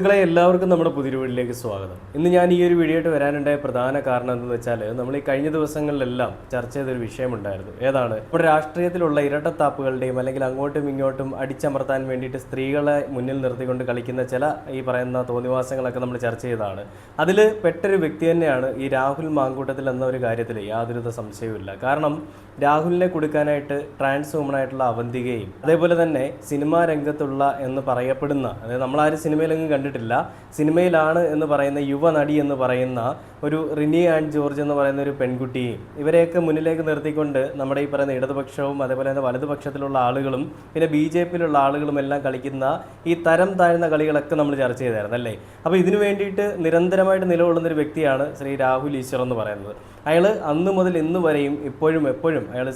സുഹൃത്തുക്കളെ എല്ലാവർക്കും നമ്മുടെ പുതിയൊരു വീഡിയോയിലേക്ക് സ്വാഗതം. ഇന്ന് ഞാൻ ഈ ഒരു വീഡിയോ ആയിട്ട് വരാനുണ്ടായ പ്രധാന കാരണം എന്തെന്ന് വെച്ചാൽ നമ്മൾ ഈ കഴിഞ്ഞ ദിവസങ്ങളിലെല്ലാം ചർച്ച ചെയ്തൊരു വിഷയമുണ്ടായിരുന്നു. ഏതാണ്? നമ്മുടെ രാഷ്ട്രീയത്തിലുള്ള ഇരട്ടത്താപ്പുകളുടെയും അല്ലെങ്കിൽ അങ്ങോട്ടും ഇങ്ങോട്ടും അടിച്ചമർത്താൻ വേണ്ടിയിട്ട് സ്ത്രീകളെ മുന്നിൽ നിർത്തിക്കൊണ്ട് കളിക്കുന്ന ചില ഈ പറയുന്ന തോന്നിവാസങ്ങളൊക്കെ നമ്മൾ ചർച്ച ചെയ്തതാണ്. അതിൽ പെട്ടൊരു വ്യക്തി തന്നെയാണ് ഈ രാഹുൽ മാങ്കൂട്ടത്തിൽ എന്ന ഒരു കാര്യത്തിൽ യാതൊരുവിധ സംശയവുമില്ല. കാരണം രാഹുലിനെ കൊടുക്കാനായിട്ട് ട്രാൻസ് വുമൺ ആയിട്ടുള്ള അവന്തികയും അതേപോലെ തന്നെ സിനിമാ രംഗത്തുള്ള എന്ന് പറയപ്പെടുന്ന അതായത് നമ്മളാരും സിനിമയിലെങ്കിലും കണ്ടിട്ടില്ല സിനിമയിലാണ് എന്ന് പറയുന്ന യുവനടി എന്ന് പറയുന്ന ഒരു റിനി ആൻഡ് ജോർജ് എന്ന് പറയുന്ന ഒരു പെൺകുട്ടിയും ഇവരെയൊക്കെ മുന്നിലേക്ക് നിർത്തിക്കൊണ്ട് നമ്മുടെ ഈ പറയുന്ന ഇടതുപക്ഷവും അതേപോലെ തന്നെ വലതുപക്ഷത്തിലുള്ള ആളുകളും പിന്നെ ബി ജെ പിയിലുള്ള ആളുകളും എല്ലാം കളിക്കുന്ന ഈ തരം താഴ്ന്ന കളികളൊക്കെ നമ്മൾ ചർച്ച ചെയ്തായിരുന്നു അല്ലേ? അപ്പോൾ ഇതിനു വേണ്ടിയിട്ട് നിരന്തരമായിട്ട് നിലകൊള്ളുന്ന ഒരു വ്യക്തിയാണ് ശ്രീ രാഹുൽ ഈശ്വർ എന്ന് പറയുന്നത്. അയാൾ അന്ന് മുതൽ ഇന്ന് വരെയും ഇപ്പോഴും എപ്പോഴും അയാൾ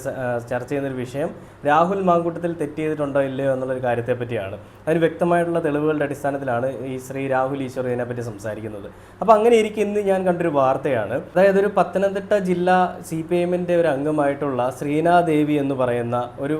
ചർച്ച ചെയ്യുന്നൊരു വിഷയം രാഹുൽ മാങ്കൂട്ടത്തിൽ തെറ്റ് ചെയ്തിട്ടുണ്ടോ ഇല്ലയോ എന്നുള്ളൊരു കാര്യത്തെ പറ്റിയാണ്. അതിന് വ്യക്തമായിട്ടുള്ള തെളിവുകളുടെ അടിസ്ഥാനത്തിലാണ് ഈ ശ്രീ രാഹുൽ ഈശ്വർ ഇതിനെപ്പറ്റി സംസാരിക്കുന്നത്. അപ്പോൾ അങ്ങനെ ഇരിക്കും ഇന്ന് ഞാൻ കണ്ടൊരു വാർത്തയാണ്. അതായത് ഒരു പത്തനംതിട്ട ജില്ലാ സി പി എമ്മിന്റെ ഒരു അംഗമായിട്ടുള്ള ശ്രീനാദേവി എന്ന് പറയുന്ന ഒരു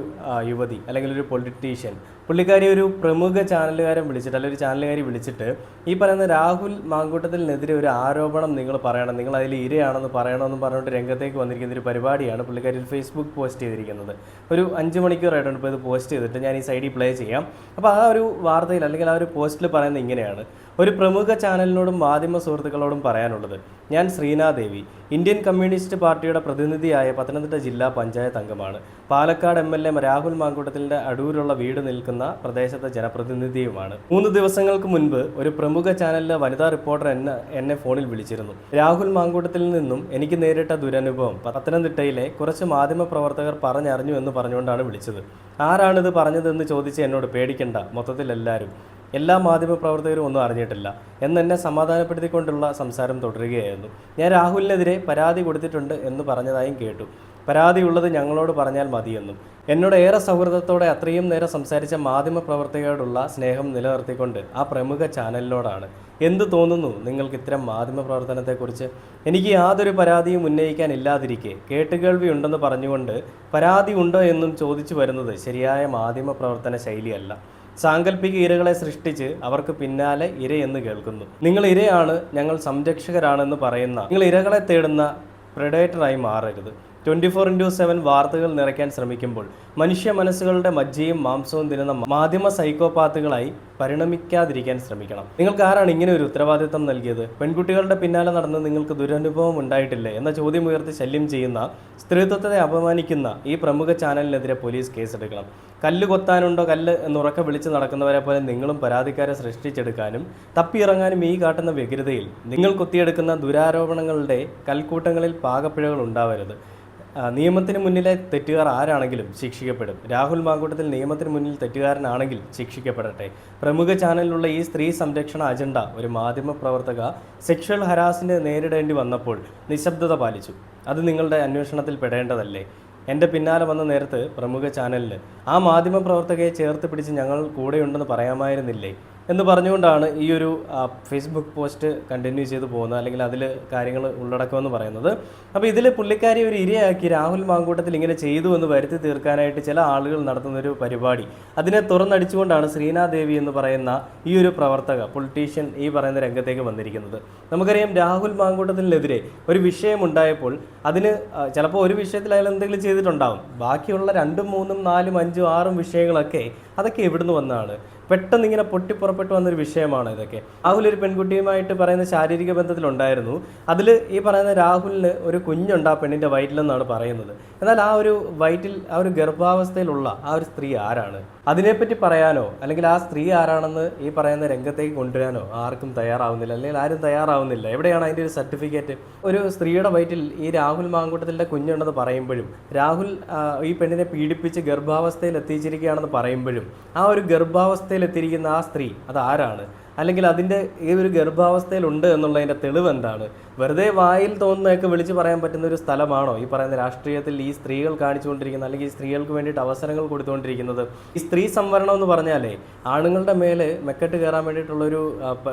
യുവതി അല്ലെങ്കിൽ ഒരു പൊളിറ്റീഷ്യൻ പുള്ളിക്കാരി ഒരു പ്രമുഖ ചാനലുകാരൻ വിളിച്ചിട്ട് അല്ലെങ്കിൽ ഒരു ചാനലുകാരി വിളിച്ചിട്ട് ഈ പറയുന്ന രാഹുൽ മാങ്കൂട്ടത്തിനെതിരെ ഒരു ആരോപണം നിങ്ങൾ പറയണം നിങ്ങൾ അതിൽ ഇരയാണെന്ന് പറയണമെന്ന് പറഞ്ഞിട്ട് രംഗത്തേക്ക് വന്നിരിക്കുന്ന ഒരു പരിപാടിയാണ് പുള്ളിക്കാരി ഒരു ഫേസ്ബുക്ക് പോസ്റ്റ് ചെയ്തിരിക്കുന്നത്. ഒരു അഞ്ച് മണിക്കൂറായിട്ടുണ്ട് ഇപ്പോൾ ഇത് പോസ്റ്റ് ചെയ്തിട്ട് ഞാൻ ഈ സൈഡിൽ പ്ലേ ചെയ്യാം. അപ്പോൾ ആ ഒരു വാർത്തയിൽ അല്ലെങ്കിൽ ആ ഒരു പോസ്റ്റിൽ പറയുന്നത് ഇങ്ങനെയാണ്. ഒരു പ്രമുഖ ചാനലിനോടും മാധ്യമ സുഹൃത്തുക്കളോടും പറയാനുള്ളത് ഞാൻ ശ്രീനാദേവി ഇന്ത്യൻ കമ്മ്യൂണിസ്റ്റ് പാർട്ടിയുടെ പ്രതിനിധിയായ പത്തനംതിട്ട ജില്ലാ പഞ്ചായത്ത് അംഗമാണ്. Palakkad M L A Rahul മാങ്കൂട്ടത്തിന്റെ അടൂരുള്ള വീട് നിൽക്കുന്ന പ്രദേശത്തെ ജനപ്രതിനിധിയുമാണ്. മൂന്ന് ദിവസങ്ങൾക്ക് മുൻപ് ഒരു പ്രമുഖ ചാനലിലെ വനിതാ റിപ്പോർട്ടർ എന്നെ എന്നെ ഫോണിൽ വിളിച്ചിരുന്നു. രാഹുൽ മാങ്കൂട്ടത്തിൽ നിന്നും എനിക്ക് നേരിട്ട ദുരനുഭവം പത്തനംതിട്ടയിലെ കുറച്ച് മാധ്യമ പ്രവർത്തകർ പറഞ്ഞറിഞ്ഞു എന്ന് പറഞ്ഞുകൊണ്ടാണ് വിളിച്ചത്. ആരാണിത് പറഞ്ഞതെന്ന് ചോദിച്ച് എന്നോട് പേടിക്കണ്ട മൊത്തത്തിൽ എല്ലാവരും എല്ലാ മാധ്യമ പ്രവർത്തകരും ഒന്നും അറിഞ്ഞിട്ടില്ല. എന്നെ സമാധാനപ്പെടുത്തിക്കൊണ്ടുള്ള സംസാരം തുടരുകയായിരുന്നു. ഞാൻ രാഹുലിനെതിരെ പരാതി കൊടുത്തിട്ടുണ്ട് എന്ന് പറഞ്ഞതായും കേട്ടു. പരാതി ഉള്ളത് ഞങ്ങളോട് പറഞ്ഞാൽ മതിയെന്നും. എന്നോട് ഏറെ സൗഹൃദത്തോടെ അത്രയും നേരം സംസാരിച്ച മാധ്യമപ്രവർത്തകരോടുള്ള സ്നേഹം നിലനിർത്തിക്കൊണ്ട് ആ പ്രമുഖ ചാനലിനോടാണ്. എന്ത് തോന്നുന്നു നിങ്ങൾക്ക് ഇത്തരം മാധ്യമ പ്രവർത്തനത്തെക്കുറിച്ച് എനിക്ക് യാതൊരു പരാതിയും ഉന്നയിക്കാൻ ഇല്ലാതിരിക്കെ. കേട്ടുകേൾവി ഉണ്ടെന്ന് പറഞ്ഞുകൊണ്ട് പരാതി ഉണ്ടോ എന്നും ചോദിച്ചു വരുന്നത് ശരിയായ മാധ്യമ പ്രവർത്തന ശൈലിയല്ല. സാങ്കല്പിക ഇരകളെ സൃഷ്ടിച്ച് അവർക്ക് പിന്നാലെ ഇര എന്ന് കേൾക്കുന്നു. നിങ്ങൾ ഇരയാണ് ഞങ്ങൾ സംരക്ഷകരാണെന്ന് പറയുന്ന നിങ്ങൾ ഇരകളെ തേടുന്ന പ്രഡേറ്ററായി മാറരുത്. ട്വന്റി ഫോർ ഇന്റു സെവൻ വാർത്തകൾ നിറയ്ക്കാൻ ശ്രമിക്കുമ്പോൾ മനുഷ്യ മനസ്സുകളുടെ മജ്ജയും മാംസവും തിന്നുന്ന മാധ്യമ സൈക്കോപാത്തുകളായി പരിണമിക്കാതിരിക്കാൻ ശ്രമിക്കണം. നിങ്ങൾക്ക് ആരാണ് ഇങ്ങനെ ഒരു ഉത്തരവാദിത്തം നൽകിയത്? പെൺകുട്ടികളുടെ പിന്നാലെ നടന്ന് നിങ്ങൾക്ക് ദുരനുഭവം ഉണ്ടായിട്ടില്ലേ? എന്ന ചോദ്യം ഉയർത്തി ശല്യം ചെയ്യുന്ന സ്ത്രീത്വത്തെ അപമാനിക്കുന്ന ഈ പ്രമുഖ ചാനലിനെതിരെ പോലീസ് കേസെടുക്കണം. കല്ല് കൊത്താനുണ്ടോ കല്ല് എന്ന് ഉറക്കെ വിളിച്ച് നടക്കുന്നവരെ പോലെ നിങ്ങളും പരാതിക്കാരെ സൃഷ്ടിച്ചെടുക്കാനും തപ്പിയിറങ്ങാനും ഈ കാട്ടുന്ന വ്യഗ്രതയിൽ നിങ്ങൾ കൊത്തിയെടുക്കുന്ന ദുരാരോപണങ്ങളുടെ കൽക്കൂട്ടങ്ങളിൽ പാകപ്പിഴകൾ ഉണ്ടാവരുത്. നിയമത്തിന് മുന്നിലെ തെറ്റുകാർ ആരാണെങ്കിലും ശിക്ഷിക്കപ്പെടും. രാഹുൽ മാങ്കൂട്ടത്തിൽ നിയമത്തിന് മുന്നിൽ തെറ്റുകാരനാണെങ്കിൽ ശിക്ഷിക്കപ്പെടട്ടെ. പ്രമുഖ ചാനലിലുള്ള ഈ സ്ത്രീ സംരക്ഷണ അജണ്ട ഒരു മാധ്യമ പ്രവർത്തക സെക്ഷൽ ഹരാസിന് നേരിടേണ്ടി വന്നപ്പോൾ നിശബ്ദത പാലിച്ചു. അത് നിങ്ങളുടെ അന്വേഷണത്തിൽ പെടേണ്ടതല്ലേ? എന്റെ പിന്നാലെ വന്ന നേരത്ത് പ്രമുഖ ചാനലിൽ ആ മാധ്യമ പ്രവർത്തകയെ ചേർത്ത് പിടിച്ച് ഞങ്ങൾ കൂടെയുണ്ടെന്ന് പറയാമായിരുന്നില്ലേ? എന്ന് പറഞ്ഞുകൊണ്ടാണ് ഈ ഒരു ഫേസ്ബുക്ക് പോസ്റ്റ് കണ്ടിന്യൂ ചെയ്തു പോകുന്നത് അല്ലെങ്കിൽ അതിൽ കാര്യങ്ങൾ ഉള്ളടക്കമെന്ന് പറയുന്നത്. അപ്പോൾ ഇതിൽ പുള്ളിക്കാരി ഒരു ഇരയാക്കി രാഹുൽ മാങ്കൂട്ടത്തിൽ ഇങ്ങനെ ചെയ്തു എന്ന് വരുത്തി തീർക്കാനായിട്ട് ചില ആളുകൾ നടത്തുന്ന ഒരു പരിപാടി. അതിനെ തുറന്നടിച്ചുകൊണ്ടാണ് ശ്രീനാദേവി എന്ന് പറയുന്ന ഈ ഒരു പ്രവർത്തക പൊളിറ്റീഷ്യൻ ഈ പറയുന്ന രംഗത്തേക്ക് വന്നിരിക്കുന്നത്. നമുക്കറിയാം രാഹുൽ മാങ്കൂട്ടത്തിനെതിരെ ഒരു വിഷയമുണ്ടായപ്പോൾ അതിന് ചിലപ്പോൾ ഒരു വിഷയത്തിൽ അയാൾ എന്തെങ്കിലും ചെയ്തിട്ടുണ്ടാവും. ബാക്കിയുള്ള രണ്ടും മൂന്നും നാലും അഞ്ചും ആറും വിഷയങ്ങളൊക്കെ അതൊക്കെ എവിടുന്ന് വന്നതാണ്? പെട്ടെന്ന് ഇങ്ങനെ പൊട്ടിപ്പുറപ്പെട്ടു വന്നൊരു വിഷയമാണ് ഇതൊക്കെ. രാഹുൽ ഒരു പെൺകുട്ടിയുമായിട്ട് പറയുന്ന ശാരീരിക ബന്ധത്തിലുണ്ടായിരുന്നു. അതിൽ ഈ പറയുന്ന രാഹുലിന് ഒരു കുഞ്ഞുണ്ട് ആ പെണ്ണിന്റെ വയറ്റിലെന്നാണ് പറയുന്നത്. എന്നാൽ ആ ഒരു വയറ്റിൽ ആ ഒരു ഗർഭാവസ്ഥയിലുള്ള ആ ഒരു സ്ത്രീ ആരാണ്? അതിനെപ്പറ്റി പറയാനോ? അല്ലെങ്കിൽ ആ സ്ത്രീ ആരാണെന്ന് ഈ പറയുന്ന രംഗത്തേക്ക് കൊണ്ടുവരാനോ ആർക്കും തയ്യാറാവുന്നില്ല. അല്ലെങ്കിൽ ആരും തയ്യാറാവുന്നില്ല. എവിടെയാണ് അതിന്റെ ഒരു സർട്ടിഫിക്കറ്റ്? ഒരു സ്ത്രീയുടെ വയറ്റിൽ ഈ രാഹുൽ മാങ്കൂട്ടത്തിന്റെ കുഞ്ഞുണ്ടെന്ന് പറയുമ്പോഴും രാഹുൽ ഈ പെണ്ണിനെ പീഡിപ്പിച്ച് ഗർഭാവസ്ഥയിൽ എത്തിച്ചിരിക്കുകയാണെന്ന് പറയുമ്പോഴും ആ ഒരു ഗർഭാവസ്ഥയിൽ എത്തിയിരിക്കുന്ന ആ സ്ത്രീ അത് ആരാണ്? അല്ലെങ്കിൽ അതിന്റെ ഈ ഒരു ഗർഭാവസ്ഥയിലുണ്ട് എന്നുള്ളതിന്റെ തെളിവ് എന്താണ്? വെറുതെ വായിൽ തോന്നുന്നതൊക്കെ വിളിച്ച് പറയാൻ പറ്റുന്ന ഒരു സ്ഥലമാണോ? ഈ പറയുന്ന രാഷ്ട്രീയത്തിൽ ഈ സ്ത്രീകൾ കാണിച്ചുകൊണ്ടിരിക്കുന്ന അല്ലെങ്കിൽ ഈ സ്ത്രീകൾക്ക് വേണ്ടിയിട്ട് അവസരങ്ങൾ കൊടുത്തുകൊണ്ടിരിക്കുന്നത്. ഈ സ്ത്രീ സംവരണം എന്ന് പറഞ്ഞാലേ ആണുങ്ങളുടെ മേലെ മെക്കെട്ട് കയറാൻ വേണ്ടിയിട്ടുള്ളൊരു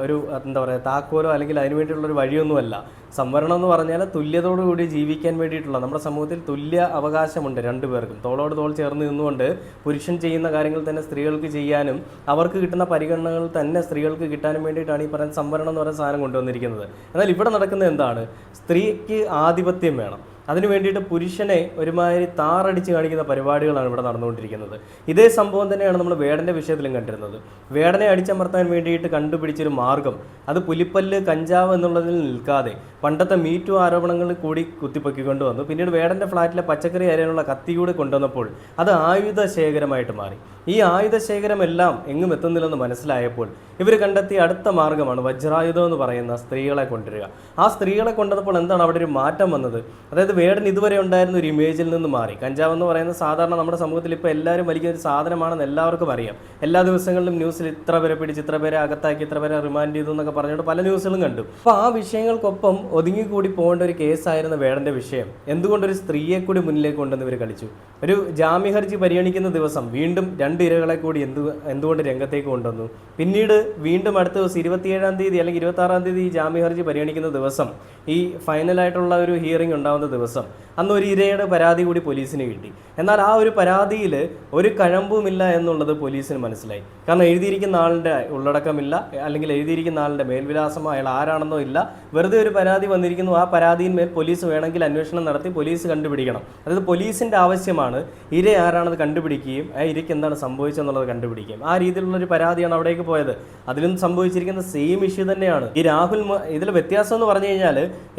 ഒരു എന്താ പറയുക താക്കോലോ അല്ലെങ്കിൽ അതിന് വേണ്ടിയിട്ടുള്ളൊരു വഴിയൊന്നുമല്ല. സംവരണം എന്ന് പറഞ്ഞാൽ തുല്യതയോടുകൂടി ജീവിക്കാൻ വേണ്ടിയിട്ടുള്ള നമ്മുടെ സമൂഹത്തിൽ തുല്യ അവകാശമുണ്ട് രണ്ടുപേർക്കും തോളോട് തോൾ ചേർന്ന് നിന്നുകൊണ്ട് പുരുഷൻ ചെയ്യുന്ന കാര്യങ്ങൾ തന്നെ സ്ത്രീകൾക്ക് ചെയ്യാനും അവർക്ക് കിട്ടുന്ന പരിഗണനകൾ തന്നെ സ്ത്രീകൾക്ക് കിട്ടാനും വേണ്ടിയിട്ടാണ് ഈ പറയുന്ന സംവരണം എന്ന് പറയുന്ന സാധനം കൊണ്ടുവന്നിരിക്കുന്നത്. എന്നാൽ ഇവിടെ നടക്കുന്നത് എന്താണ്? സ്ത്രീക്ക് ആധിപത്യം വേണം. അതിനു വേണ്ടിയിട്ട് പുരുഷനെ ഒരുമാതിരി താറടിച്ച് കാണിക്കുന്ന പരിപാടികളാണ് ഇവിടെ നടന്നുകൊണ്ടിരിക്കുന്നത്. ഇതേ സംഭവം തന്നെയാണ് നമ്മൾ വേടന്റെ വിഷയത്തിലും കണ്ടിരുന്നത്. വേടനെ അടിച്ചമർത്താൻ വേണ്ടിയിട്ട് കണ്ടുപിടിച്ചൊരു മാർഗം അത് പുലിപ്പല്ല് കഞ്ചാവ് എന്നുള്ളതിൽ നിൽക്കാതെ പണ്ടത്തെ മീറ്റു ആരോപണങ്ങൾ കൂടി കുത്തിപ്പൊക്കിക്കൊണ്ട് വന്നു. പിന്നീട് വേടന്റെ ഫ്ലാറ്റിലെ പച്ചക്കറി അരയിലുള്ള കത്തി കൂടി കൊണ്ടുവന്നപ്പോൾ അത് ആയുധ ശേഖരമായിട്ട് മാറി. ഈ ആയുധ ശേഖരമെല്ലാം എങ്ങും എത്തുന്നില്ലെന്ന് മനസ്സിലായപ്പോൾ ഇവർ കണ്ടെത്തിയ അടുത്ത മാർഗമാണ് വജ്രായുധം എന്ന് പറയുന്ന സ്ത്രീകളെ കൊണ്ടുവരിക. ആ സ്ത്രീകളെ കൊണ്ടുവന്നപ്പോൾ എന്താണ് അവിടെ ഒരു മാറ്റം വന്നത്? അതായത് വേടൻ ഇതുവരെ ഉണ്ടായിരുന്ന ഒരു ഇമേജിൽ നിന്ന് മാറി. കഞ്ചാവ് എന്ന് പറയുന്ന സാധാരണ നമ്മുടെ സമൂഹത്തിൽ ഇപ്പോൾ എല്ലാവരും വലിക്കുന്ന ഒരു സാധനമാണെന്ന് എല്ലാവർക്കും അറിയാം. എല്ലാ ദിവസങ്ങളിലും ന്യൂസിൽ ഇത്ര പേരെ പിടിച്ച് ഇത്ര പേരെ അകത്താക്കി ഇത്ര പേരെ റിമാൻഡ് ചെയ്തു എന്നൊക്കെ പറഞ്ഞുകൊണ്ട് പല ന്യൂസുകളും കണ്ടു. അപ്പോൾ ആ വിഷയങ്ങൾക്കൊപ്പം ഒതുങ്ങിക്കൂടി പോകേണ്ട ഒരു കേസായിരുന്നു വേടന്റെ വിഷയം. എന്തുകൊണ്ടൊരു സ്ത്രീയെ കൂടി മുന്നിലേക്ക് കൊണ്ടുവന്ന് ഇവർ കളിച്ചു? ഒരു ജാമ്യ ഹർജി പരിഗണിക്കുന്ന ദിവസം വീണ്ടും രണ്ട് ഇരകളെ കൂടി എന്ത് എന്തുകൊണ്ട് രംഗത്തേക്ക് കൊണ്ടുവന്നു? പിന്നീട് വീണ്ടും അടുത്ത ദിവസം ഇരുപത്തിയേഴാം തീയതി അല്ലെങ്കിൽ ഇരുപത്തി ആറാം തീയതി ഈ ജാമ്യ ഹർജി പരിഗണിക്കുന്ന ദിവസം ഈ ഫൈനലായിട്ടുള്ള ഒരു ഹിയറിംഗ് ഉണ്ടാകുന്ന ദിവസം അന്ന് ഒരു ഇരയുടെ പരാതി കൂടി പോലീസിന് കിട്ടി. എന്നാൽ ആ ഒരു പരാതിയിൽ ഒരു കഴമ്പുമില്ല എന്നുള്ളത് പോലീസിന് മനസ്സിലായി. കാരണം എഴുതിയിരിക്കുന്ന ആളുടെ ഉള്ളടക്കമില്ല അല്ലെങ്കിൽ എഴുതിയിരിക്കുന്ന ആളുടെ മേൽവിലാസമോ അയാൾ ആരാണെന്നോ ഇല്ല. വെറുതെ ഒരു പരാതി വന്നിരിക്കുന്നു ആ പരാതിയിന്മേൽ പോലീസ് വേണമെങ്കിൽ അന്വേഷണം നടത്തി പോലീസ് കണ്ടുപിടിക്കണം. അതായത് പോലീസിന്റെ ആവശ്യമാണ് ഇര ആരാണെന്ന് കണ്ടുപിടിക്കുകയും ആ ഇരയ്ക്ക് എന്താണ് സംഭവിച്ചെന്നുള്ളത് കണ്ടുപിടിക്കുകയും. ആ രീതിയിലുള്ളൊരു പരാതിയാണ് അവിടേക്ക് പോയത്. അതിലും സംഭവിച്ചിരിക്കുന്ന സെയിം ഇഷ്യൂ തന്നെയാണ്. ഈ രാഹുൽ ഇതിൽ വ്യത്യാസം എന്ന് പറഞ്ഞു കഴിഞ്ഞാൽ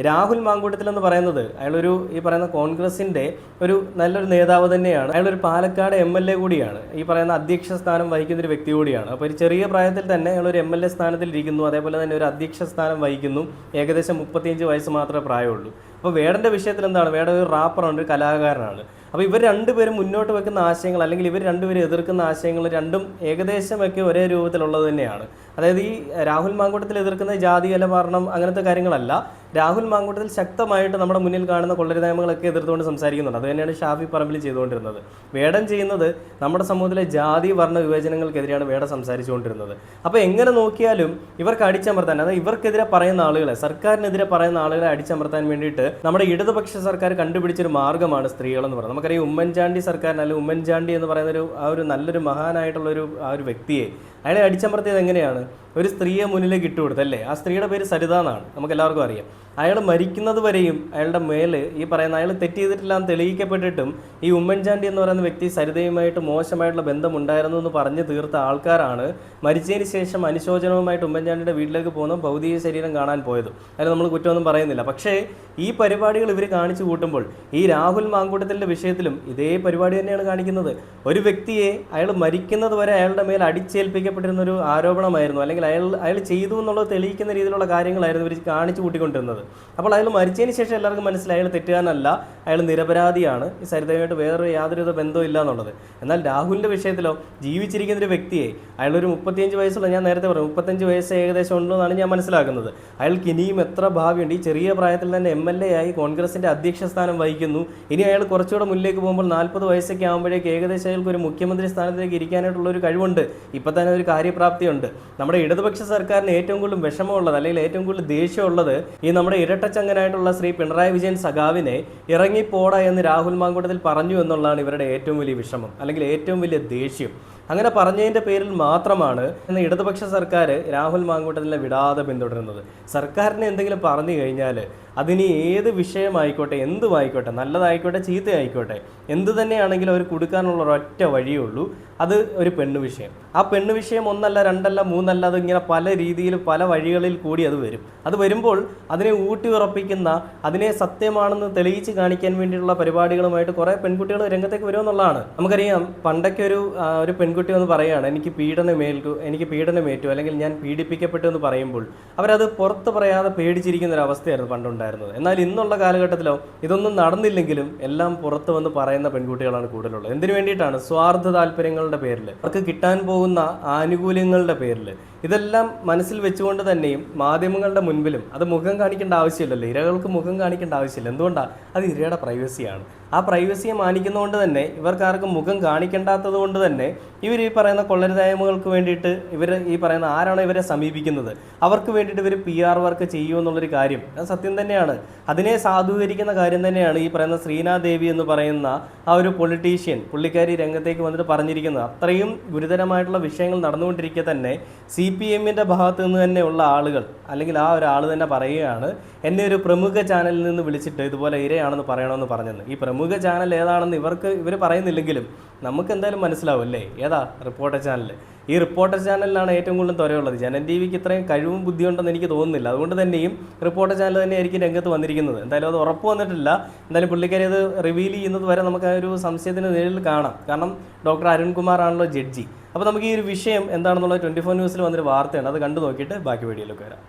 രാഹുൽ മാങ്കൂട്ടത്തിൽ എന്ന് പറയുന്നത് അയാളൊരു ഈ പറയുന്ന കോൺഗ്രസിന്റെ ഒരു നല്ലൊരു നേതാവ് തന്നെയാണ്. അയാളൊരു പാലക്കാട് എം എൽ എ കൂടിയാണ്. ഈ പറയുന്ന അധ്യക്ഷ സ്ഥാനം വഹിക്കുന്ന ഒരു വ്യക്തി കൂടിയാണ്. അപ്പോൾ ഒരു ചെറിയ പ്രായത്തിൽ തന്നെ അയാൾ ഒരു എം എൽ എ സ്ഥാനത്തിൽ ഇരിക്കുന്നു അതേപോലെ തന്നെ ഒരു അധ്യക്ഷ സ്ഥാനം വഹിക്കുന്നു. ഏകദേശം മുപ്പത്തിയഞ്ച് വയസ്സ് മാത്രമേ പ്രായമുള്ളൂ. അപ്പോൾ വേടന്റെ വിഷയത്തിൽ എന്താണ്? വേട ഒരു റാപ്പറാണ് ഒരു കലാകാരനാണ്. അപ്പോൾ ഇവർ രണ്ടുപേരും മുന്നോട്ട് വെക്കുന്ന ആശയങ്ങൾ അല്ലെങ്കിൽ ഇവർ രണ്ടുപേരും എതിർക്കുന്ന ആശയങ്ങൾ രണ്ടും ഏകദേശമൊക്കെ ഒരേ രൂപത്തിലുള്ളത് തന്നെയാണ്. അതായത് ഈ രാഹുൽ മാങ്കൂട്ടത്തിൽ എതിർക്കുന്ന ജാതി അലമാരണം അങ്ങനത്തെ കാര്യങ്ങളല്ല. രാഹുൽ മാങ്കൂട്ടത്തിൽ ശക്തമായിട്ട് നമ്മുടെ മുന്നിൽ കാണുന്ന കൊള്ളരി നിയമങ്ങളൊക്കെ എതിർത്തുകൊണ്ട് സംസാരിക്കുന്നുണ്ട്. അത് തന്നെയാണ് ഷാഫി പറമ്പിൽ ചെയ്തുകൊണ്ടിരുന്നത്. വേടം ചെയ്യുന്നത് നമ്മുടെ സമൂഹത്തിലെ ജാതി വർണ വിവേചനങ്ങൾക്കെതിരെയാണ് വേടം സംസാരിച്ചുകൊണ്ടിരുന്നത്. അപ്പോൾ എങ്ങനെ നോക്കിയാലും ഇവർക്ക് അടിച്ചമർത്താൻ അതായത് ഇവർക്കെതിരെ പറയുന്ന ആളുകളെ സർക്കാരിനെതിരെ പറയുന്ന ആളുകളെ അടിച്ചമർത്താൻ വേണ്ടിയിട്ട് നമ്മുടെ ഇടതുപക്ഷ സർക്കാർ കണ്ടുപിടിച്ചൊരു മാർഗമാണ് സ്ത്രീകളെന്ന് പറയുന്നത്. നമുക്കറിയാം ഉമ്മൻചാണ്ടി സർക്കാരിന് അല്ലെങ്കിൽ ഉമ്മൻചാണ്ടി എന്ന് പറയുന്ന ഒരു ആ ഒരു നല്ലൊരു മഹാനായിട്ടുള്ള ഒരു ആ ഒരു വ്യക്തിയെ അയാളെ അടിച്ചമർത്തിയത് എങ്ങനെയാണ്? ഒരു സ്ത്രീയെ മുന്നിലേക്ക് ഇട്ടുകൊടുത്തല്ലേ ആ സ്ത്രീയുടെ പേര് സരിത എന്നാണ് നമുക്ക് എല്ലാവർക്കും അറിയാം. അയാൾ മരിക്കുന്നത് വരെയും അയാളുടെ മേൽ ഈ പറയുന്ന അയാൾ തെറ്റ് ചെയ്തിട്ടില്ല എന്ന് തെളിയിക്കപ്പെട്ടിട്ടും ഈ ഉമ്മൻചാണ്ടി എന്ന് പറയുന്ന വ്യക്തി സരിതയുമായിട്ട് മോശമായിട്ടുള്ള ബന്ധമുണ്ടായിരുന്നു എന്ന് പറഞ്ഞു തീർത്ത ആൾക്കാരാണ് മരിച്ചതിന് ശേഷം അനുശോചനവുമായിട്ട് ഉമ്മൻചാണ്ടിയുടെ വീട്ടിലേക്ക് പോകുന്ന ഭൗതിക ശരീരം കാണാൻ പോയത്. അതിൽ നമ്മൾ കുറ്റമൊന്നും പറയുന്നില്ല. പക്ഷേ ഈ പരിപാടികൾ ഇവർ കാണിച്ചു കൂട്ടുമ്പോൾ ഈ രാഹുൽ മാങ്കൂട്ടത്തിന്റെ വിഷയത്തിലും ഇതേ പരിപാടി തന്നെയാണ് കാണിക്കുന്നത്. ഒരു വ്യക്തിയെ അയാൾ മരിക്കുന്നത് വരെ അയാളുടെ മേൽ അടിച്ചേൽപ്പിക്കപ്പെട്ടിരുന്ന ഒരു ആരോപണമായിരുന്നു. അല്ലെങ്കിൽ അയാൾ അയാൾ ചെയ്തു എന്നുള്ളത് തെളിയിക്കുന്ന രീതിയിലുള്ള കാര്യങ്ങളായിരുന്നു ഇവർ കാണിച്ചു കൂട്ടിക്കൊണ്ടിരുന്നത്. അപ്പോൾ അയാൾ മരിച്ചതിന് ശേഷം എല്ലാവർക്കും മനസ്സിലായി. അയാൾ തെറ്റുകാരനല്ല അയാൾ നിരപരാധിയാണ്. ഈ സരിതയുമായിട്ട് വേറെ യാതൊരുവിധ ബന്ധവും ഇല്ല എന്നുള്ളത് എന്നാൽ രാഹുലിന്റെ വിഷയത്തിലോ ജീവിച്ചിരിക്കുന്ന ഒരു വ്യക്തിയെ അയാളൊരു മുപ്പത്തിയഞ്ച് വയസ്സുള്ള ഞാൻ നേരത്തെ പറഞ്ഞു മുപ്പത്തഞ്ച് വയസ്സ് ഏകദേശം ഉണ്ടെന്നാണ് ഞാൻ മനസ്സിലാക്കുന്നത്. അയാൾക്ക് ഇനിയും എത്ര ഭാവിയുണ്ട്? ഈ ചെറിയ പ്രായത്തിൽ തന്നെ എം എൽ എ ആയി കോൺഗ്രസിന്റെ അധ്യക്ഷ സ്ഥാനം വഹിക്കുന്നു. ഇനി അയാൾ കുറച്ചുകൂടെ മുന്നിലേക്ക് പോകുമ്പോൾ നാൽപ്പത് വയസ്സൊക്കെ ആകുമ്പോഴേക്ക് ഏകദേശം അയാൾക്ക് ഒരു മുഖ്യമന്ത്രി സ്ഥാനത്തേക്ക് ഇരിക്കാനായിട്ടുള്ള ഒരു കഴിവുണ്ട്. ഇപ്പം തന്നെ ഒരു കാര്യപ്രാപ്തിയുണ്ട്. നമ്മുടെ ഇടതുപക്ഷ സർക്കാരിന് ഏറ്റവും കൂടുതൽ വിഷമമുള്ളത് അല്ലെങ്കിൽ ഏറ്റവും കൂടുതൽ ദേഷ്യമുള്ളത് ഈ നമ്മുടെ ഇരട്ടച്ചങ്ങനായിട്ടുള്ള ശ്രീ പിണറായി വിജയൻ സഖാവിനെ ഇറങ്ങിപ്പോട എന്ന് രാഹുൽ മാങ്കൂട്ടത്തിൽ പറഞ്ഞു എന്നുള്ളതാണ് ഇവരുടെ ഏറ്റവും വലിയ വിഷമം അല്ലെങ്കിൽ ഏറ്റവും വലിയ ദേഷ്യം. അങ്ങനെ പറഞ്ഞതിന്റെ പേരിൽ മാത്രമാണ് ഇന്ന് ഇടതുപക്ഷ സർക്കാർ രാഹുൽ മാങ്കൂട്ടത്തിനെ വിടാതെ പിന്തുടരുന്നത്. സർക്കാരിനെ എന്തെങ്കിലും പറഞ്ഞു കഴിഞ്ഞാൽ അതിനി ഏത് വിഷയമായിക്കോട്ടെ എന്തുമായിക്കോട്ടെ നല്ലതായിക്കോട്ടെ ചീത്തയായിക്കോട്ടെ എന്ത് തന്നെയാണെങ്കിലും അവർ കൊടുക്കാനുള്ള ഒരൊറ്റ വഴിയേ ഉള്ളൂ. അത് ഒരു പെണ്ണ് വിഷയം. ആ പെണ്ണ് വിഷയം ഒന്നല്ല രണ്ടല്ല മൂന്നല്ല അത് ഇങ്ങനെ പല രീതിയിൽ പല വഴികളിൽ കൂടി അത് വരും. അത് വരുമ്പോൾ അതിനെ ഊട്ടി ഉറപ്പിക്കുന്ന അതിനെ സത്യമാണെന്ന് തെളിയിച്ച് കാണിക്കാൻ വേണ്ടിയിട്ടുള്ള പരിപാടികളുമായിട്ട് കുറേ പെൺകുട്ടികൾ രംഗത്തേക്ക് വരുമെന്നുള്ളതാണ്. നമുക്കറിയാം പണ്ടൊക്കെ ഒരു ഒരു പെൺകുട്ടി എന്ന് പറയുകയാണ് എനിക്ക് പീഡനമേൽക്കു എനിക്ക് പീഡനമേറ്റു അല്ലെങ്കിൽ ഞാൻ പീഡിപ്പിക്കപ്പെട്ടു എന്ന് പറയുമ്പോൾ അവരത് പുറത്ത് പറയാതെ പേടിച്ചിരിക്കുന്ന ഒരു അവസ്ഥയായിരുന്നു പണ്ടുണ്ടായിരുന്നത് എന്നാൽ ഇന്നുള്ള കാലഘട്ടത്തിലോ ഇതൊന്നും നടന്നില്ലെങ്കിലും എല്ലാം പുറത്ത് വന്ന് പറയുന്ന പെൺകുട്ടികളാണ് കൂടുതലുള്ളത്. എന്തിനു വേണ്ടിയിട്ടാണ്? സ്വാർത്ഥ താല്പര്യങ്ങളുടെ പേരിൽ അവർക്ക് കിട്ടാൻ പോകുന്ന ആനുകൂല്യങ്ങളുടെ പേരിൽ ഇതെല്ലാം മനസ്സിൽ വെച്ചുകൊണ്ട് തന്നെയും മാധ്യമങ്ങളുടെ മുൻപിലും അത് മുഖം കാണിക്കേണ്ട ആവശ്യമില്ലല്ലോ. ഇരകൾക്ക് മുഖം കാണിക്കേണ്ട ആവശ്യമില്ല. എന്തുകൊണ്ടാണ് അത് ഇരയുടെ പ്രൈവസിയാണ് ആ പ്രൈവസിയെ മാനിക്കുന്നതുകൊണ്ട് തന്നെ ഇവർക്കാർക്കും മുഖം കാണിക്കേണ്ടാത്തത് കൊണ്ട് തന്നെ ഇവർ ഈ പറയുന്ന കൊള്ളരുതായ്മകൾക്ക് വേണ്ടിയിട്ട് ഇവർ ഈ പറയുന്ന ആരാണ് ഇവരെ സമീപിക്കുന്നത്. അവർക്ക് വേണ്ടിയിട്ട് ഇവർ പി ആർ വർക്ക് ചെയ്യൂ എന്നുള്ളൊരു കാര്യം. അത് സത്യം തന്നെയാണ്. അതിനെ സാധൂകരിക്കുന്ന കാര്യം തന്നെയാണ് ഈ പറയുന്ന ശ്രീനാദേവി എന്ന് പറയുന്ന ആ ഒരു പൊളിറ്റീഷ്യൻ പുള്ളിക്കാരി രംഗത്തേക്ക് വന്നിട്ട് പറഞ്ഞിരിക്കുന്നത്. അത്രയും ഗുരുതരമായിട്ടുള്ള വിഷയങ്ങൾ നടന്നുകൊണ്ടിരിക്കെ തന്നെ സി പി എമ്മിന്റെ ഭാഗത്ത് നിന്ന് ഉള്ള ആളുകൾ അല്ലെങ്കിൽ ആ ഒരാൾ തന്നെ പറയുകയാണ് എന്നെ ഒരു പ്രമുഖ ചാനലിൽ നിന്ന് വിളിച്ചിട്ട് ഇതുപോലെ ഇരയാണെന്ന് പറയണമെന്ന് പറഞ്ഞത് ഈ പ്രമുഖ ചാനൽ ഏതാണെന്ന് ഇവർക്ക് ഇവർ പറയുന്നില്ലെങ്കിലും നമുക്ക് എന്തായാലും മനസ്സിലാവും അല്ലേ? ഏതാ? റിപ്പോർട്ടർ ചാനൽ ഈ റിപ്പോർട്ടർ ചാനലിലാണ് ഏറ്റവും കൂടുതൽ ത്വരയുള്ളത്. ജനൻ ടി വിക്ക് ഇത്രയും കഴിവും ബുദ്ധിയുണ്ടെന്ന് എനിക്ക് തോന്നുന്നില്ല. അതുകൊണ്ട് തന്നെയും റിപ്പോർട്ടർ ചാനൽ തന്നെ ആയിരിക്കും രംഗത്ത് വന്നിരിക്കുന്നത്. എന്തായാലും അത് ഉറപ്പ് വന്നിട്ടില്ല. എന്തായാലും പുള്ളിക്കാരി അത് റിവീൽ ചെയ്യുന്നത് വരെ നമുക്ക് ആ ഒരു സംശയത്തിന് നേരിൽ കാണാം. കാരണം ഡോക്ടർ അരുൺകുമാർ ആണല്ലോ ജഡ്ജി അപ്പോൾ നമുക്ക് ഈ ഒരു വിഷയം എന്താണെന്നുള്ള ട്വന്റി ഫോർ ന്യൂസിൽ വന്നൊരു വാർത്തയാണ് അത് കണ്ടു നോക്കിയിട്ട് ബാക്കി വീഡിയോയിലേക്ക് വരാം.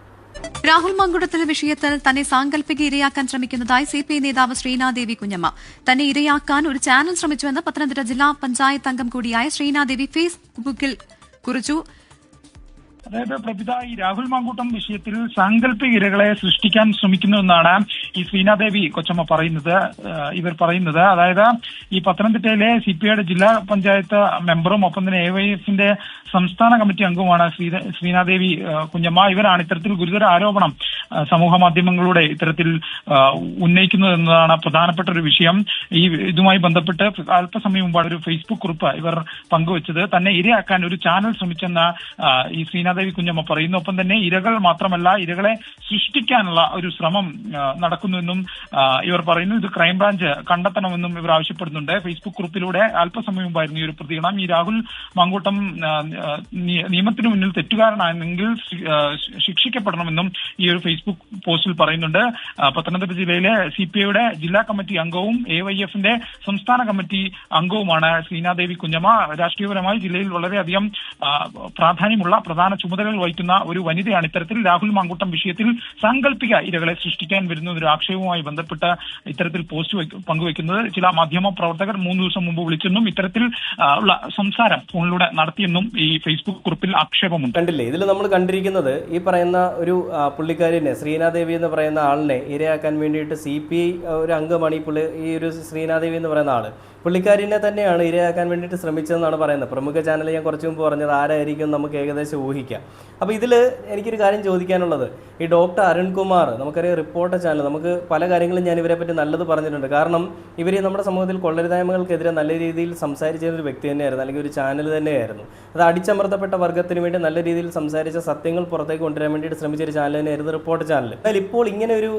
രാഹുൽ മങ്കുടത്തിലെ വിഷയത്തിൽ തന്നെ സാങ്കല്പിക ഇരയാക്കാൻ ശ്രമിക്കുന്നതായി സി പി ഐ നേതാവ് ശ്രീനാദേവി കുഞ്ഞമ്മ. തന്നെ ഇരയാക്കാൻ ഒരു ചാനൽ ശ്രമിച്ചുവെന്ന് പത്തനംതിട്ട ജില്ലാ പഞ്ചായത്ത് അംഗം കൂടിയായ ശ്രീനാദേവി ഫേസ്ബുക്കിൽ കുറിച്ചു. അതായത് പ്രഭിത ഈ രാഹുൽ മാങ്കൂട്ടം വിഷയത്തിൽ സാങ്കല്പിക ഇരകളെ സൃഷ്ടിക്കാൻ ശ്രമിക്കുന്നു എന്നാണ് ഈ ശ്രീനാദേവി കൊച്ചമ്മ പറയുന്നത് ഇവർ പറയുന്നത്. അതായത് ഈ പത്തനംതിട്ടയിലെ സി പി ഐയുടെ ജില്ലാ പഞ്ചായത്ത് മെമ്പറും ഒപ്പം തന്നെ എ വൈ എഫിന്റെ സംസ്ഥാന കമ്മിറ്റി അംഗവുമാണ് ശ്രീ ശ്രീനാദേവി കുഞ്ഞമ്മ. ഇവരാണ് ഇത്തരത്തിൽ ഗുരുതര ആരോപണം സമൂഹ മാധ്യമങ്ങളിലൂടെ ഇത്തരത്തിൽ ഉന്നയിക്കുന്നത് എന്നതാണ് പ്രധാനപ്പെട്ട ഒരു വിഷയം. ഈ ഇതുമായി ബന്ധപ്പെട്ട് അല്പസമയം മുമ്പാണ് ഒരു ഫേസ്ബുക്ക് കുറിപ്പ് ഇവർ പങ്കുവച്ചത്. തന്നെ ഇരയാക്കാൻ ഒരു ചാനൽ ശ്രമിച്ചെന്ന ഈ ഈ ശ്രീനാദേവി കുഞ്ഞമ്മ പറയുന്നു ഒപ്പം തന്നെ ഇരകൾ മാത്രമല്ല ഇരകളെ സൃഷ്ടിക്കാനുള്ള ഒരു ശ്രമം നടക്കുന്നുവെന്നും ഇവർ പറയുന്നു. ഇത് ക്രൈംബ്രാഞ്ച് കണ്ടെത്തണമെന്നും ഇവർ ആവശ്യപ്പെടുന്നുണ്ട്. ഫേസ്ബുക്ക് ഗ്രൂപ്പിലൂടെ അല്പസമയം മുമ്പായിരുന്നു ഈ ഒരു പ്രതികരണം. ഈ രാഹുൽ മാങ്കൂട്ടം നിയമത്തിന് മുന്നിൽ തെറ്റുകാരനാണെങ്കിൽ ശിക്ഷിക്കപ്പെടണമെന്നും ഈ ഒരു ഫേസ്ബുക്ക് പോസ്റ്റിൽ പറയുന്നുണ്ട്. പത്തനംതിട്ട ജില്ലയിലെ സി പി ഐയുടെ ജില്ലാ കമ്മിറ്റി അംഗവും എ വൈ എഫിന്റെ സംസ്ഥാന കമ്മിറ്റി അംഗവുമാണ് ശ്രീനാദേവി കുഞ്ഞമ്മ. രാഷ്ട്രീയപരമായി ജില്ലയിൽ വളരെയധികം പ്രാധാന്യമുള്ള പ്രധാന ചുമതലകൾ വഹിക്കുന്ന ഒരു വനിതയാണ് ഇത്തരത്തിൽ രാഹുൽ മാങ്കൂട്ടം വിഷയത്തിൽ സാങ്കല്പിക ഇരകളെ സൃഷ്ടിക്കാൻ വരുന്ന ഒരു ആക്ഷേപവുമായി ബന്ധപ്പെട്ട ഇത്തരത്തിൽ പോസ്റ്റ് വയ്ക്ക- പങ്കുവയ്ക്കുന്നത് ചില മാധ്യമ പ്രവർത്തകർ മൂന്ന് ദിവസം മുമ്പ് വിളിച്ചെന്നും ഇത്തരത്തിൽ ഉള്ള സംസാരം ഫോണിലൂടെ നടത്തിയെന്നും ഈ ഫേസ്ബുക്ക് കുറിപ്പിൽ ആക്ഷേപമുണ്ട്. കണ്ടില്ലേ? ഇതിൽ നമ്മൾ കണ്ടിരിക്കുന്നത് ഈ പറയുന്ന ഒരു പുള്ളിക്കാരിനെ ശ്രീനാദേവി എന്ന് പറയുന്ന ആളിനെ ഇരയാക്കാൻ വേണ്ടിയിട്ട് സി പി ഒരു അംഗമാണ് ഈ പുള്ളി ഈ ഒരു ശ്രീനാദേവി എന്ന് പറയുന്ന ആൾ. പുള്ളിക്കാരിനെ തന്നെയാണ് ഇരയാക്കാൻ വേണ്ടിയിട്ട് ശ്രമിച്ചതെന്നാണ് പറയുന്നത്. പ്രമുഖ ചാനൽ ഞാൻ കുറച്ച് മുമ്പ് പറഞ്ഞത് ആരായിരിക്കും നമുക്ക് ഏകദേശം ഊഹിക്കാം. അപ്പോൾ ഇതിൽ എനിക്കൊരു കാര്യം ചോദിക്കാനുള്ളത്. ഈ ഡോക്ടർ അരുൺകുമാർ നമുക്കറിയാം റിപ്പോർട്ടർ ചാനൽ നമുക്ക് പല കാര്യങ്ങളും ഞാൻ ഇവരെ പറ്റി നല്ലത് പറഞ്ഞിട്ടുണ്ട്. കാരണം ഇവർ നമ്മുടെ സമൂഹത്തിൽ കൊള്ളരുതായ്മകൾക്കെതിരെ നല്ല രീതിയിൽ സംസാരിച്ച ഒരു വ്യക്തി തന്നെയായിരുന്നു അല്ലെങ്കിൽ ഒരു ചാനൽ തന്നെയായിരുന്നു. അത് അടിച്ചമർത്തപ്പെട്ട വർഗത്തിന് വേണ്ടി നല്ല രീതിയിൽ സംസാരിച്ച സത്യങ്ങൾ പുറത്തേക്ക് കൊണ്ടുവരാൻ വേണ്ടിയിട്ട് ശ്രമിച്ച ഒരു ചാനൽ തന്നെയായിരുന്നു റിപ്പോർട്ടർ ചാനൽ. എന്നാൽ ഇപ്പോൾ ഇങ്ങനെ ഒരു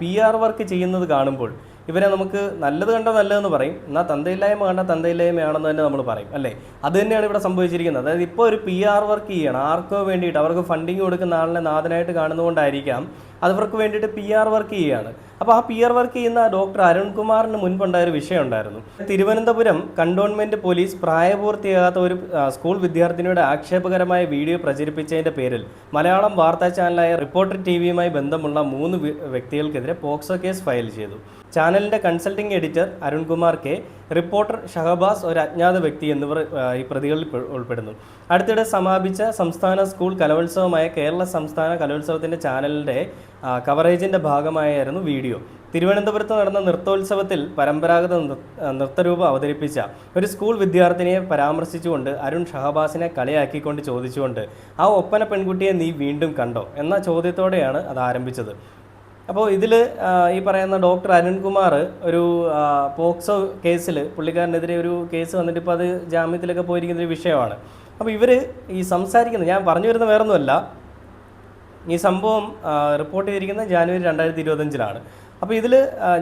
പി ആർ വർക്ക് ചെയ്യുന്നത് കാണുമ്പോൾ ഇവരെ നമുക്ക് നല്ലത് കണ്ട നല്ലതെന്ന് പറയും. എന്നാൽ തന്തയില്ലായ്മ കണ്ട തന്തയില്ലായ്മയാണെന്ന് തന്നെ നമ്മൾ പറയും അല്ലേ? അത് തന്നെയാണ് ഇവിടെ സംഭവിച്ചിരിക്കുന്നത്. അതായത് ഇപ്പോൾ ഒരു പി ആർ വർക്ക് ചെയ്യണം. ആർക്കോ വേണ്ടിയിട്ട് അവർക്ക് ഫണ്ടിങ് കൊടുക്കുന്ന ആളിനെ നാഥനായിട്ട് കാണുന്നതുകൊണ്ടായിരിക്കാം അതവർക്ക് വേണ്ടിയിട്ട് പി ആർ വർക്ക് ചെയ്യുകയാണ് അപ്പോൾ ആ പി ആർ വർക്ക് ചെയ്യുന്ന ഡോക്ടർ അരുൺകുമാറിന് മുൻപുണ്ടായ ഒരു വിഷയം ഉണ്ടായിരുന്നു. തിരുവനന്തപുരം കണ്ടോൺമെന്റ് പോലീസ് പ്രായപൂർത്തിയാകാത്ത ഒരു സ്കൂൾ വിദ്യാർത്ഥിനിയുടെ ആക്ഷേപകരമായ വീഡിയോ പ്രചരിപ്പിച്ചതിന്റെ പേരിൽ മലയാളം വാർത്താ ചാനലായ റിപ്പോർട്ടർ ടി വിയുമായി ബന്ധമുള്ള മൂന്ന് വ്യക്തികൾക്കെതിരെ പോക്സോ കേസ് ഫയൽ ചെയ്തു. ചാനലിന്റെ consulting editor Arunkumar K reporter Shahabaz ഒരു അജ്ഞാത വ്യക്തി എന്നിവർ ഈ പ്രതികളിൽ ഉൾപ്പെടുന്നു. അടുത്തിടെ സമാപിച്ച സംസ്ഥാന സ്കൂൾ കലോത്സവമായ കേരള സംസ്ഥാന കലോത്സവത്തിന്റെ ചാനലിന്റെ കവറേജിന്റെ ഭാഗമായായിരുന്നു വീഡിയോ. തിരുവനന്തപുരത്ത് നടന്ന നൃത്തോത്സവത്തിൽ പരമ്പരാഗത നൃത്തരൂപം അവതരിപ്പിച്ച ഒരു സ്കൂൾ വിദ്യാർത്ഥിനിയെ പരാമർശിച്ചുകൊണ്ട് അരുൺ ഷഹബാസിനെ കളിയാക്കിക്കൊണ്ട് ചോദിച്ചുകൊണ്ട് ആ ഒപ്പന പെൺകുട്ടിയെ നീ വീണ്ടും കണ്ടോ? എന്ന ചോദ്യത്തോടെയാണ് അത് ആരംഭിച്ചത്. അപ്പോൾ ഇതിൽ ഈ പറയുന്ന ഡോക്ടർ അരുൺകുമാർ ഒരു പോക്സോ കേസിൽ പുള്ളിക്കാരനെതിരെ ഒരു കേസ് വന്നിട്ട് ഇപ്പോൾ അത് ജാമ്യത്തിലൊക്കെ പോയിരിക്കുന്ന ഒരു വിഷയമാണ്. അപ്പോൾ ഇവർ ഈ സംസാരിക്കുന്നത് ഞാൻ പറഞ്ഞു വരുന്ന വേറൊന്നുമല്ല. ഈ സംഭവം റിപ്പോർട്ട് ചെയ്തിരിക്കുന്നത് ജാനുവരി രണ്ടായിരത്തി ഇരുപത്തഞ്ചിലാണ്. അപ്പോൾ ഇതിൽ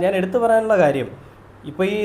ഞാൻ എടുത്തു പറയാനുള്ള കാര്യം ഇപ്പോൾ ഈ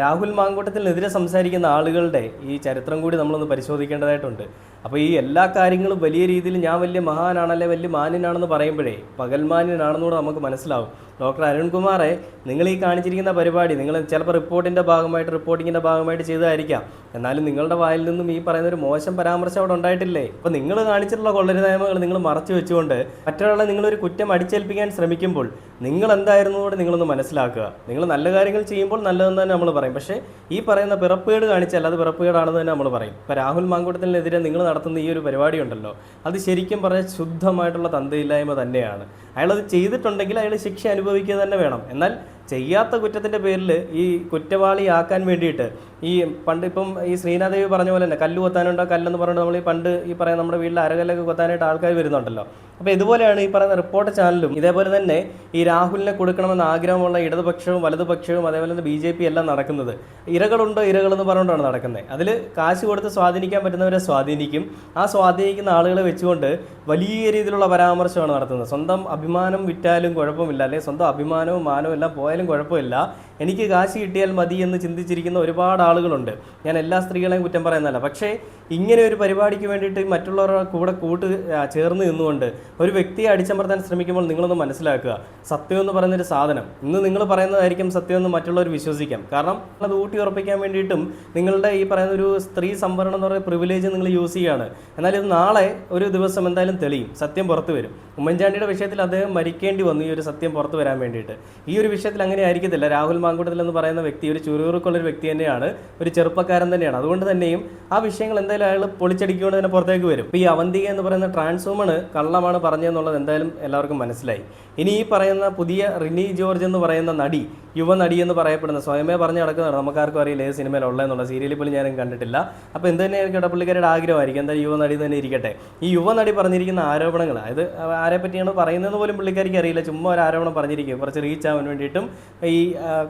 രാഹുൽ മാങ്കൂട്ടത്തിനെതിരെ സംസാരിക്കുന്ന ആളുകളുടെ ഈ ചരിത്രം കൂടി നമ്മളൊന്ന് പരിശോധിക്കേണ്ടതായിട്ടുണ്ട്. അപ്പോൾ ഈ എല്ലാ കാര്യങ്ങളും വലിയ രീതിയിൽ ഞാൻ വലിയ മഹാനാണല്ലേ വലിയ മാന്യനാണെന്ന് പറയുമ്പോഴേ പകൽമാന്യനാണെന്നുകൂടെ നമുക്ക് മനസ്സിലാവും. ഡോക്ടർ അരുൺകുമാറെ നിങ്ങൾ ഈ കാണിച്ചിരിക്കുന്ന പരിപാടി നിങ്ങൾ ചിലപ്പോൾ റിപ്പോർട്ടിന്റെ ഭാഗമായിട്ട് റിപ്പോർട്ടിങ്ങിന്റെ ഭാഗമായിട്ട് ചെയ്തതായിരിക്കാം. എന്നാലും നിങ്ങളുടെ വായിൽ നിന്നും ഈ പറയുന്ന ഒരു മോശം പരാമർശം അവിടെ ഉണ്ടായിട്ടില്ലേ? അപ്പോൾ നിങ്ങൾ കാണിച്ചിട്ടുള്ള കൊള്ളരുതായ്മകൾ നിങ്ങൾ മറച്ചു വെച്ചുകൊണ്ട് മറ്റൊരാളെ നിങ്ങളൊരു കുറ്റം അടിച്ചേൽപ്പിക്കാൻ ശ്രമിക്കുമ്പോൾ നിങ്ങൾ എന്തായിരുന്നു കൂടെ നിങ്ങളൊന്ന് മനസ്സിലാക്കുക. നിങ്ങൾ നല്ല കാര്യങ്ങൾ ചെയ്യുമ്പോൾ നല്ലതെന്ന് തന്നെ നമ്മൾ പറയും. പക്ഷേ ഈ പറയുന്ന പിറപ്പേട് അത് പിറപ്പേടാണെന്ന് തന്നെ നമ്മൾ പറയും. ഇപ്പോൾ രാഹുൽ മാങ്കൂട്ടത്തിനെതിരെ നിങ്ങൾ നടത്തുന്ന ഈ ഒരു പരിപാടി ഉണ്ടല്ലോ അത് ശരിക്കും പറഞ്ഞാൽ ശുദ്ധമായിട്ടുള്ള തന്തയില്ലായ്മ തന്നെയാണ്. അയാളത് ചെയ്തിട്ടുണ്ടെങ്കിൽ അയാൾ ശിക്ഷ അനുഭവിക്കുക തന്നെ വേണം. എന്നാൽ ചെയ്യാത്ത കുറ്റത്തിന്റെ പേരിൽ ഈ കുറ്റവാളിയാക്കാൻ വേണ്ടിയിട്ട് ഈ പണ്ട് ഇപ്പം ഈ ശ്രീനാദേവി പറഞ്ഞ പോലെ തന്നെ കല്ല് കൊത്താനുണ്ടോ കല്ലെന്ന് പറഞ്ഞിട്ട് നമ്മൾ ഈ പണ്ട് ഈ പറയുന്ന നമ്മുടെ വീട്ടിൽ അരകല്ലൊക്കെ കൊത്താനായിട്ട് ആൾക്കാർ വരുന്നുണ്ടല്ലോ. അപ്പോൾ ഇതുപോലെയാണ് ഈ പറയുന്ന റിപ്പോർട്ട് ചാനലും ഇതേപോലെ തന്നെ ഈ രാഹുലിനെ കൊടുക്കണമെന്ന ആഗ്രഹമുള്ള ഇടതുപക്ഷവും വലതുപക്ഷവും അതേപോലെ തന്നെ ബി ജെ പി എല്ലാം നടക്കുന്നത്. ഇരകളുണ്ടോ ഇരകളെന്ന് പറഞ്ഞുകൊണ്ടാണ് നടക്കുന്നത്. അതിൽ കാശ് കൊടുത്ത് സ്വാധീനിക്കാൻ പറ്റുന്നവരെ സ്വാധീനിക്കും. ആ സ്വാധീനിക്കുന്ന ആളുകളെ വെച്ചുകൊണ്ട് വലിയ രീതിയിലുള്ള പരാമർശമാണ് നടത്തുന്നത്. സ്വന്തം അഭിമാനം വിറ്റാലും കുഴപ്പമില്ല. അല്ലെങ്കിൽ സ്വന്തം അഭിമാനവും മാനവും എല്ലാം പോയാലും കുഴപ്പമില്ല. എനിക്ക് കാശ് കിട്ടിയാൽ മതി എന്ന് ചിന്തിച്ചിരിക്കുന്ന ഒരുപാട് ആളുകളുണ്ട്. ഞാൻ എല്ലാ സ്ത്രീകളെയും കുറ്റം പറയുന്നതല്ല. പക്ഷേ ഇങ്ങനെ ഒരു പരിപാടിക്ക് വേണ്ടിയിട്ട് മറ്റുള്ളവരുടെ കൂടെ കൂട്ട് ചേർന്ന് നിന്നുകൊണ്ട് ഒരു വ്യക്തിയെ അടിച്ചമർത്താൻ ശ്രമിക്കുമ്പോൾ നിങ്ങളൊന്ന് മനസ്സിലാക്കുക. സത്യം എന്ന് പറയുന്നൊരു സാധനം. ഇന്ന് നിങ്ങൾ പറയുന്നതായിരിക്കും സത്യം എന്ന് മറ്റുള്ളവർ വിശ്വസിക്കാം. കാരണം അത് ഊട്ടി ഉറപ്പിക്കാൻ വേണ്ടിയിട്ടും നിങ്ങളുടെ ഈ പറയുന്ന ഒരു സ്ത്രീ സംവരണം എന്ന് പറയുന്ന പ്രിവിലേജ് നിങ്ങൾ യൂസ് ചെയ്യുകയാണ്. എന്നാൽ ഇത് നാളെ ഒരു ദിവസം എന്തായാലും തെളിയും. സത്യം പുറത്തു വരും. ഉമ്മൻചാണ്ടിയുടെ വിഷയത്തിൽ അദ്ദേഹം മരിക്കേണ്ടി വന്നു ഈ ഒരു സത്യം പുറത്തു വരാൻ വേണ്ടിയിട്ട്. ഈ ഒരു വിഷയത്തിൽ അങ്ങനെ ആയിരിക്കത്തില്ല. രാഹുൽ മാങ്കൂട്ടത്തിൽ എന്ന് പറയുന്ന വ്യക്തി ഒരു ചുരുറുക്കുള്ളൊരു വ്യക്തി തന്നെയാണ് ഒരു ചെറുപ്പക്കാരൻ തന്നെയാണ്. അതുകൊണ്ട് തന്നെയും ആ വിഷയങ്ങൾ എന്തായാലും അയാൾ പൊളിച്ചടിക്കൊണ്ട് തന്നെ പുറത്തേക്ക് വരും. ഇപ്പോൾ ഈ അവന്തിക എന്ന് പറയുന്ന ട്രാൻസ്ഫോമണ് കള്ളമാണ് പറഞ്ഞതെന്നുള്ളത് എന്തായാലും എല്ലാവർക്കും മനസ്സിലായി. ഇനി ഈ പറയുന്ന പുതിയ റിനി ജോർജ് എന്ന് പറയുന്ന നടി യുവ നടി എന്ന് പറയപ്പെടുന്ന സ്വയമേ പറഞ്ഞു നടക്കുന്നതാണ്. നമുക്കാർക്കും അറിയില്ല ഏത് സിനിമയിൽ ഉള്ളതെന്നുള്ള സീരിയലിൽ പോലും ഞാനും കണ്ടിട്ടില്ല. അപ്പോൾ എന്ത് തന്നെയായിരിക്കട്ടെ പുള്ളിക്കാരുടെ ആഗ്രഹമായിരിക്കും? എന്തായാലും യുവനടി തന്നെ ഇരിക്കട്ടെ. ഈ യുവ നടി പറഞ്ഞിരിക്കുന്ന ആരോപണങ്ങൾ അതായത് ആരെ പറ്റിയാണ് പറയുന്നത് പോലും പുള്ളിക്കാരിക്ക് അറിയില്ല. ചുമ്മാ ഒരു ആരോപണം പറഞ്ഞിരിക്കും. കുറച്ച് റീച്ച് ആവാൻ വേണ്ടിയിട്ടും ഈ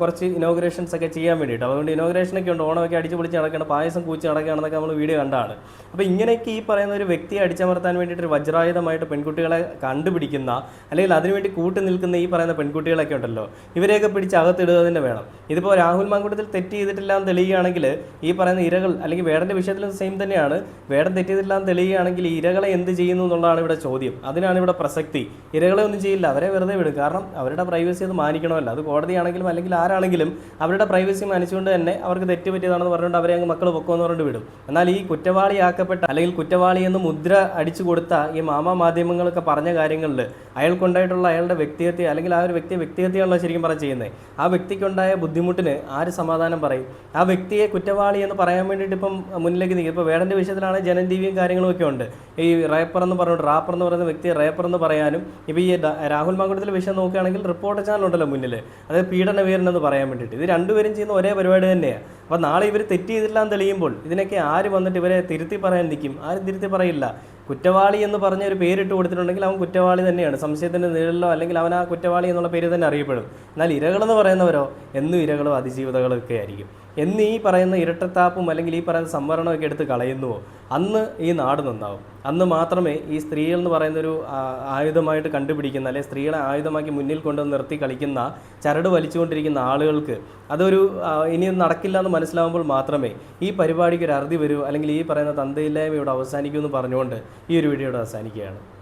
കുറച്ച് ഇനോഗ്രേഷൻസ് ഒക്കെ ചെയ്യാൻ വേണ്ടിയിട്ട്. അതുകൊണ്ട് ഇനോഗ്രേഷനൊക്കെ ഉണ്ട്. ഓണമൊക്കെ അടിച്ച് പൊളിച്ച് നടക്കുകയാണ്. പായസം കൂച്ച് നടക്കുകയാണെന്നൊക്കെ നമ്മൾ വീഡിയോ കണ്ടാണ്. അപ്പോൾ ഇങ്ങനെയൊക്കെ ഈ പറയുന്ന ഒരു വ്യക്തിയെ അടിച്ചമർത്താൻ വേണ്ടിയിട്ട് ഒരു വജ്രായുധമായിട്ട് പെൺകുട്ടികളെ കണ്ടുപിടിക്കുന്ന അല്ലെങ്കിൽ അതിനുവേണ്ടി കൂട്ടി നിൽക്കുന്ന ഈ പറയുന്ന പെൺകുട്ടികളൊക്കെ ഉണ്ടല്ലോ. ഇവരെയൊക്കെ പിടിച്ച് അകത്തിടുക തന്നെ വേണം. ഇതിപ്പോൾ രാഹുൽ മാങ്കൂട്ടത്തിൽ തെറ്റ് ചെയ്തിട്ടില്ല എന്ന് തെളിയുകയാണെങ്കിൽ ഈ പറയുന്ന ഇരകൾ അല്ലെങ്കിൽ വേടന്റെ വിഷയത്തിലും സെയിം തന്നെയാണ്. വേടൻ തെറ്റ് ചെയ്തിട്ടില്ല എന്ന് തെളിയുകയാണെങ്കിൽ ഈ ഇരകളെ എന്ത് ചെയ്യുന്നു എന്നുള്ളതാണ് ഇവിടെ ചോദ്യം. അതിനാണ് ഇവിടെ പ്രസക്തി. ഇരകളെ ഒന്നും ചെയ്യില്ല. അവരെ വെറുതെ വിടും. കാരണം അവരുടെ പ്രൈവസി അത് മാനിക്കണമല്ലോ. അത് കോടതിയാണെങ്കിലും അല്ലെങ്കിൽ ആരാണെങ്കിലും അവരുടെ പ്രൈവസി മാനിച്ചുകൊണ്ട് തന്നെ അവർക്ക് തെറ്റ് പറ്റിയതാണെന്ന് പറഞ്ഞുകൊണ്ട് അവരെ അങ്ങ് മക്കൾ പൊക്കമെന്ന് പറഞ്ഞിട്ട് വിടും. എന്നാൽ ഈ കുറ്റവാളിയാക്കപ്പെട്ട അല്ലെങ്കിൽ കുറ്റവാളി എന്ന് മുദ്ര അടിച്ചു കൊടുത്ത ഈ മാമാ മാധ്യമങ്ങളൊക്കെ പറഞ്ഞ കാര്യങ്ങളിൽ അയാൾക്കുണ്ടായിട്ടുള്ള അയാളുടെ വ്യക്തിഹത്യ അല്ലെങ്കിൽ ആ ഒരു വ്യക്തി വ്യക്തിഹത്യയാണല്ലോ ശരിക്കും പറഞ്ഞാൽ ചെയ്യുന്നത് ആ വ്യക്തിക്കുണ്ടായ ബുദ്ധിമുട്ടിന് ആര് സമാധാനം പറയും? ആ വ്യക്തിയെ കുറ്റവാളി എന്ന് പറയാൻ വേണ്ടിയിട്ട് ഇപ്പം മുന്നിലേക്ക് നിൽക്കും ഇപ്പോൾ വേടന്റെ വിഷയത്തിലാണ് ടി കാര്യങ്ങളും ഒക്കെ ഉണ്ട്. ഈ റേപ്പർ എന്ന് പറഞ്ഞുകൊണ്ട് റാപ്പർ എന്ന് പറയുന്ന വ്യക്തിയെ റേപ്പർ എന്ന് പറയാനും ഇപ്പോൾ ഈ രാഹുൽ മാങ്കുടത്തിലെ വിഷയം നോക്കുകയാണെങ്കിൽ റിപ്പോർട്ട് ചാനൽ ഉണ്ടല്ലോ മുന്നിൽ അതായത് പീഡന വീരനെന്ന് പറയാൻ വേണ്ടിയിട്ട്. ഇത് രണ്ടുപേരും ചെയ്യുന്ന ഒരേ പരിപാടി തന്നെയാണ് അപ്പോൾ നാളെ ഇവർ തെറ്റ് ചെയ്തില്ല എന്ന് തെളിയുമ്പോൾ ഇതിനൊക്കെ ആര് വന്നിട്ട് ഇവരെ തിരുത്തി പറയാൻ നിൽക്കും ആരും തിരുത്തി പറയില്ല. കുറ്റവാളി എന്ന് പറഞ്ഞ ഒരു പേരിട്ട് കൊടുത്തിട്ടുണ്ടെങ്കിൽ അവൻ കുറ്റവാളി തന്നെയാണ്. സംശയത്തിന്റെ നിഴലിലോ അല്ലെങ്കിൽ അവൻ ആ കുറ്റവാളി എന്നുള്ള പേര് തന്നെ അറിയപ്പെടും. എന്നാൽ ഇരകളെന്ന് പറയുന്നവരോ എന്നും ഇരകളും അതിജീവിതകളും ഒക്കെ ആയിരിക്കും. എന്ന് ഈ പറയുന്ന ഇരട്ടത്താപ്പും അല്ലെങ്കിൽ ഈ പറയുന്ന സംവരണമൊക്കെ എടുത്ത് കളയുന്നുവോ? അന്ന് ഈ നാട് നന്നാവും. അന്ന് മാത്രമേ ഈ സ്ത്രീകൾ എന്ന് പറയുന്നൊരു ആയുധമായിട്ട് കണ്ടുപിടിക്കുന്ന അല്ലെങ്കിൽ സ്ത്രീകളെ ആയുധമാക്കി മുന്നിൽ കൊണ്ടുവന്ന് നിർത്തി കളിക്കുന്ന ചരട് വലിച്ചുകൊണ്ടിരിക്കുന്ന ആളുകൾക്ക് അതൊരു ഇനി നടക്കില്ല എന്ന് മനസ്സിലാവുമ്പോൾ മാത്രമേ ഈ പരിപാടിക്ക് ഒരു അറുതി വരൂ അല്ലെങ്കിൽ ഈ പറയുന്ന തന്തയില്ലായ്മ ഇവിടെ അവസാനിക്കൂ എന്ന് പറഞ്ഞുകൊണ്ട് ഈ ഒരു വീഡിയോ ഇവിടെ അവസാനിക്കുകയാണ്.